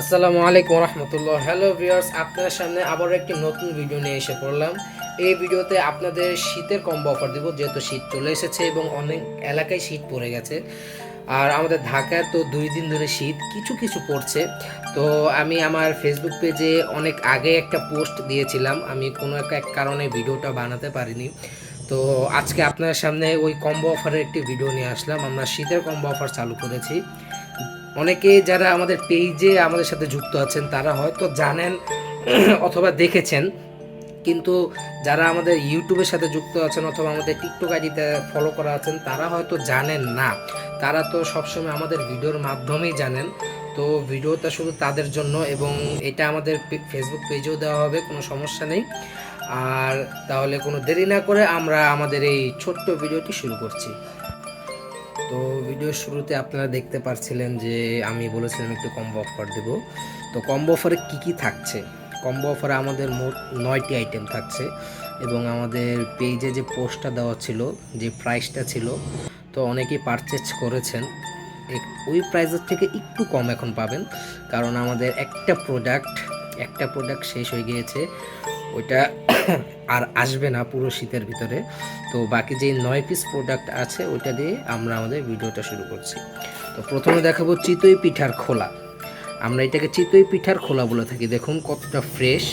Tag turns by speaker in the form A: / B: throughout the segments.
A: আসসালামু আলাইকুম রহমতুল্লাহ। Hello viewers আপনার সামনে আবার একটি নতুন ভিডিও নিয়ে এসে পড়লাম। এই ভিডিওতে আপনাদের শীতের কম্বো অফার দেবো, যেহেতু শীত চলে এসেছে এবং অনেক এলাকায় শীত পড়ে গেছে। আর আমাদের ঢাকায় তো দুই দিন ধরে শীত, কিছু কিছু পড়ছে। তো আমি আমার ফেসবুক পেজে অনেক আগে একটা পোস্ট দিয়েছিলাম। আমি কোনো এক কারণে ভিডিওটা বানাতে পারিনি। তো আজকে আপনার সামনে ওই কম্বো অফারের একটি ভিডিও নিয়ে আসলাম। আমরা শীতের কম্বো অফার চালু করেছি। অনেকে যারা আমাদের পেজে আমাদের সাথে যুক্ত আছেন, তারা হয়তো জানেন অথবা দেখেছেন। কিন্তু যারা আমাদের ইউটিউবের সাথে যুক্ত আছেন অথবা আমাদের টিকটক আইডিতে ফলো করা আছেন, তারা হয়তো জানেন না। তারা তো সবসময় আমাদের ভিডিওর মাধ্যমেই জানেন। তো ভিডিওটা শুধু তাদের জন্য এবং এটা আমাদের ফেসবুক পেজেও দেওয়া হবে, কোনো সমস্যা নেই। আর তাহলে কোনো দেরি না করে আমরা আমাদের এই ছোট্ট ভিডিওটি শুরু করছি। তো ভিডিওর শুরুতে আপনারা দেখতে পাচ্ছিলেন যে আমি বলেছিলাম একটু কম্বো অফার দেব। তো কম্বো অফারে কি কি থাকছে? কম্বো অফারে আমাদের মোট নয়টি আইটেম থাকছে এবং আমাদের পেজে যে পোস্টটা দেওয়া ছিল, যে প্রাইসটা ছিল, তো অনেকেই পারচেজ করেছেন। ওই প্রাইসের থেকে একটু কম এখন পাবেন, কারণ আমাদের একটা প্রোডাক্ট একটা প্রোডাক্ট শেষ হয়ে গিয়েছে। ওইটা আর আসবে না পুরো শীতের ভিতরে। তো বাকি যে নয় পিস প্রোডাক্ট আছে, ওইটা দিয়ে আমরা আমাদের ভিডিওটা শুরু করছি। তো প্রথমে দেখাবো চিতই পিঠার খোলা। আমরা এটাকে চিতই পিঠার খোলা বলে থাকি। দেখুন কতটা ফ্রেশ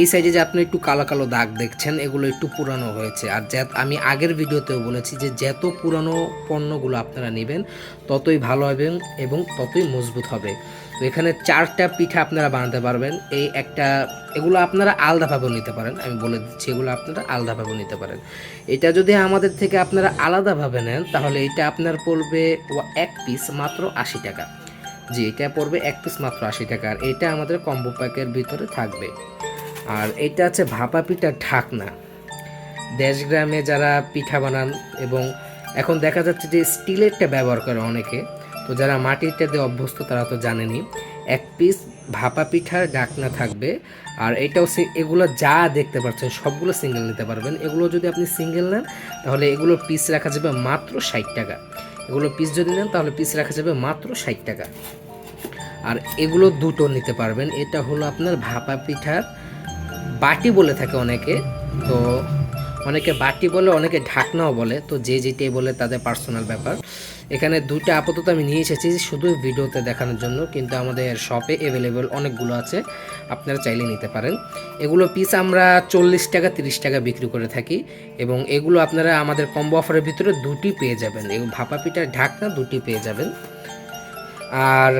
A: এই সাইজে যে আপনি একটু কালো কালো দাগ দেখছেন, এগুলো একটু পুরানো হয়েছে। আর যা আমি আগের ভিডিওতেও বলেছি যে যত পুরানো পণ্যগুলো আপনারা নেবেন, ততই ভালো হবে এবং ততই মজবুত হবে। তো এখানে চারটা পিঠা আপনারা বানাতে পারবেন। এই একটা, এগুলো আপনারা আলাদাভাবেও নিতে পারেন। আমি বলে দিচ্ছি, এগুলো আপনারা আলাদাভাবেও নিতে পারেন। এটা যদি আমাদের থেকে আপনারা আলাদাভাবে নেন, তাহলে এটা আপনার পড়বে এক পিস মাত্র আশি টাকা। জি, এটা পড়বে এক পিস মাত্র আশি টাকা। আর এটা আমাদের কম্বো প্যাকের ভিতরে থাকবে। আর এটা আছে ভাপা পিঠার ঢাকনা। দেশগ্রামে যারা পিঠা বানান এবং এখন দেখা যাচ্ছে যে স্টিলেরটা ব্যবহার করে অনেকে, তো যারা মাটিরটা দিয়ে অভ্যস্ত তারা তো জানেনি এক পিস ভাপা পিঠার ডাকনা থাকবে আর এটাও এগুলো যা দেখতে পাচ্ছেন সবগুলো সিঙ্গেল নিতে পারবেন। এগুলো যদি আপনি সিঙ্গেল নেন, তাহলে এগুলো পিস রাখা যাবে মাত্র ষাট টাকা। এগুলো পিস যদি নেন, তাহলে পিস রাখা যাবে মাত্র ষাট টাকা। আর এগুলো দুটো নিতে পারবেন। এটা হলো আপনার ভাপা পিঠার বাটি বলে থাকে অনেকে। তো অনেকে বাটি বলে, অনেকে ঢাকনাও বলে। তো যে যেটাই বলে তাদের পার্সোনাল ব্যাপার। এখানে দুইটা আপাতত আমি নিয়ে এসেছি শুধু ভিডিওতে দেখানোর জন্য, কিন্তু আমাদের শপে অ্যাভেলেবেল অনেকগুলো আছে। আপনারা চাইলে নিতে পারেন। এগুলো পিস আমরা চল্লিশ টাকা, তিরিশ টাকা বিক্রি করে থাকি। এবং এগুলো আপনারা আমাদের কম্বো অফারের ভিতরে দুটি পেয়ে যাবেন। এবং ভাপা পিঠার ঢাকনা দুটি পেয়ে যাবেন। আর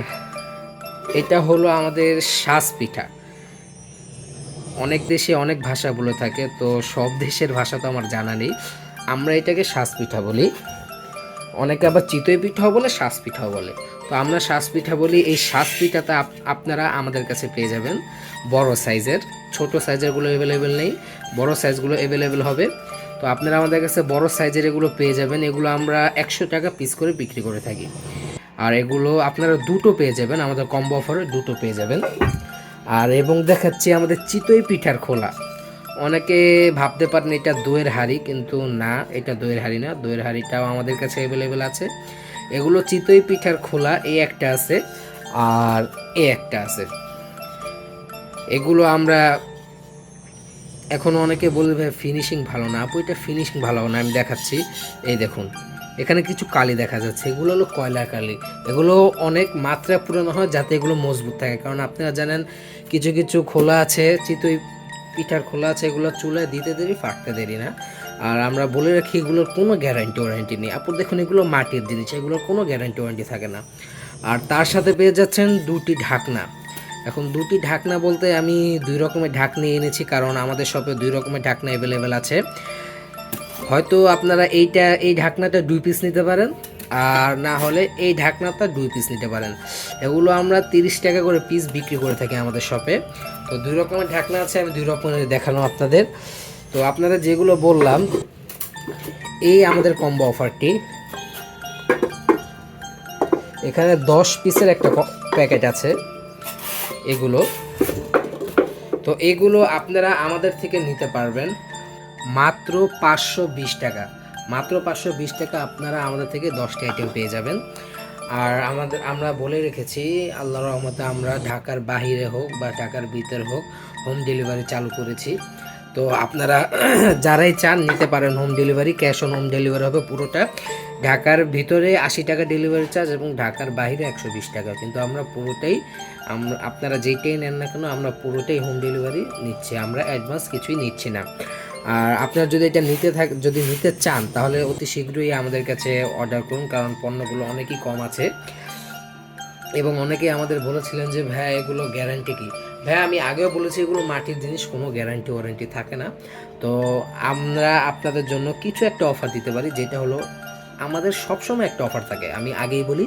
A: এটা হলো আমাদের শ্বাস পিঠা। অনেক দেশে অনেক ভাষা বলে থাকে, তো সব দেশের ভাষা তো আমার জানা নেই। আমরা এটাকে শ্বাস পিঠা বলি। অনেকে আবার চিতই পিঠাও বলে শ্বাস পিঠাও বলে। তো আমরা শ্বাস পিঠা বলি, এই শ্বাস পিঠাটা আপ- আপনারা আমাদের কাছে পেয়ে যাবেন। বড় সাইজের, ছোট সাইজেরগুলো অ্যাভেলেবেল নেই, বড় সাইজগুলো অ্যাভেলেবেল হবে। তো আপনারা আমাদের কাছে বড় সাইজের এগুলো পেয়ে যাবেন। এগুলো আমরা একশো টাকা পিস করে বিক্রি করে থাকি। আর এগুলো আপনারা দুটো পেয়ে যাবেন, আমাদের কম্বো অফারে দুটো পেয়ে যাবেন। আর এবং দেখাচ্ছি আমাদের চিতই পিঠার খোলা। অনেকে ভাবতে পারেন এটা দইয়ের হাড়ি, কিন্তু না, এটা দইয়ের হাড়ি না। দইয়ের হাড়িটাও আমাদের কাছে অ্যাভেলেবেল আছে। এগুলো চিতই পিঠার খোলা এই একটা আছে আর এ একটা আছে। এগুলো আমরা এখন অনেকে বলবে ফিনিশিং ভালো না। আপু, এটা ফিনিশিং ভালো না, আমি দেখাচ্ছি। এই দেখুন। এখানে কিছু কালি দেখা যাচ্ছে, এগুলো হলো কয়লা কালি। এগুলো অনেক মাত্রা পুরানো হয় যাতে এগুলো মজবুত থাকে। কারণ আপনারা জানেন, কিছু কিছু খোলা আছে, চিতই পিঠার খোলা আছে, এগুলো চুলায় দিতে দেরি, ফাটতে দেরি না। আর আমরা বলে রাখি, এগুলোর কোনো গ্যারান্টি ওয়ারেন্টি নেই। আপু দেখুন, এগুলো মাটির জিনিস, এগুলোর কোনো গ্যারান্টি ওয়ারেন্টি থাকে না। আর তার সাথে পেয়ে যাচ্ছেন দুটি ঢাকনা। এখন দুটি ঢাকনা বলতে আমি দুই রকমের ঢাকনি এনেছি, কারণ আমাদের শপে দুই রকমের ঢাকনা অ্যাভেলেবেল আছে। হয়তো আপনারা এইটা, এই ঢাকনাটা দুই পিস নিতে পারেন, আর না হলে এই ঢাকনাটা দুই পিস নিতে পারেন। এগুলো আমরা তিরিশ টাকা করে পিস বিক্রি করে থাকি আমাদের শপে তো দুই রকমের ঢাকনা আছে, আমি দুই রকমের দেখানো আপনাদের। তো আপনারা যেগুলো বললাম, এই আমাদের কম্বো অফারটি এখানে দশ পিসের একটা প্যাকেট আছে, এগুলো। তো এগুলো আপনারা আমাদের থেকে নিতে পারবেন। মাত্র পাঁচশো বিশ টাকা। মাত্র পাঁচশো বিশ টাকা আপনারা আমাদের থেকে দশটি আইটেম পেয়ে যাবেন। আর আমাদের, আমরা বলে রেখেছি, আল্লাহ রহমতে আমরা ঢাকার বাহিরে হোক বা ঢাকার ভিতরে হোক হোম ডেলিভারি চালু করেছি। তো আপনারা যারাই চান নিতে পারেন home delivery cash on home delivery হবে পুরোটা। ঢাকার ভিতরে আশি টাকা ডেলিভারি চার্জ এবং ঢাকার বাইরে একশো বিশ টাকা। কিন্তু আমরা পুরোটাই আমরা আপনারা যেইটাই নেন না কেন, আমরা পুরোটাই হোম ডেলিভারি নিচ্ছি। আমরা অ্যাডভান্স কিছুই নিচ্ছি না। আর আপনারা যদি এটা নিতে থাক, যদি নিতে চান, তাহলে অতি শীঘ্রই আমাদের কাছে অর্ডার করুন, কারণ পণ্যগুলো অনেকই কম আছে। এবং অনেকেই আমাদের বলেছিলেন যে ভাইয়া এগুলো গ্যারান্টি কি? ভাইয়া আমি আগেও বলেছি, এগুলো মাটির জিনিস, কোনো গ্যারান্টি ওয়ারেন্টি থাকে না। তো আমরা আপনাদের জন্য কিছু একটা অফার দিতে পারি, যেটা হলো, আমাদের সবসময় একটা অফার থাকে। আমি আগেই বলি,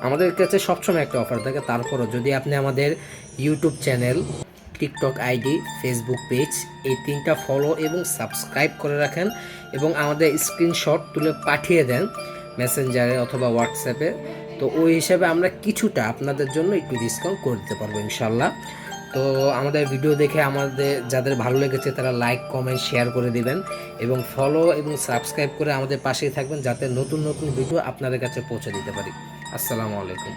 A: আমাদের কাছে সবসময় একটা অফার থাকে। তারপরও যদি আপনি আমাদের YouTube channel TikTok ID Facebook page, এই তিনটা ফলো এবং সাবস্ক্রাইব করে রাখেন এবং আমাদের স্ক্রিনশট তুলে পাঠিয়ে দেন মেসেঞ্জারে অথবা হোয়াটসঅ্যাপে তো ওই হিসাবে আমরা কিছুটা আপনাদের জন্য একটু ডিসকাউন্ট করে দিতে পারব ইনশাল্লাহ। তো আমাদের ভিডিও দেখে আমাদের যাদের ভালো লেগেছে তারা লাইক কমেন্ট শেয়ার করে দিবেন এবং ফলো এবং সাবস্ক্রাইব করে আমাদের পাশেই থাকবেন যাতে নতুন নতুন ভিডিও আপনাদের কাছে পৌঁছে দিতে পারি। আসসালামু আলাইকুম।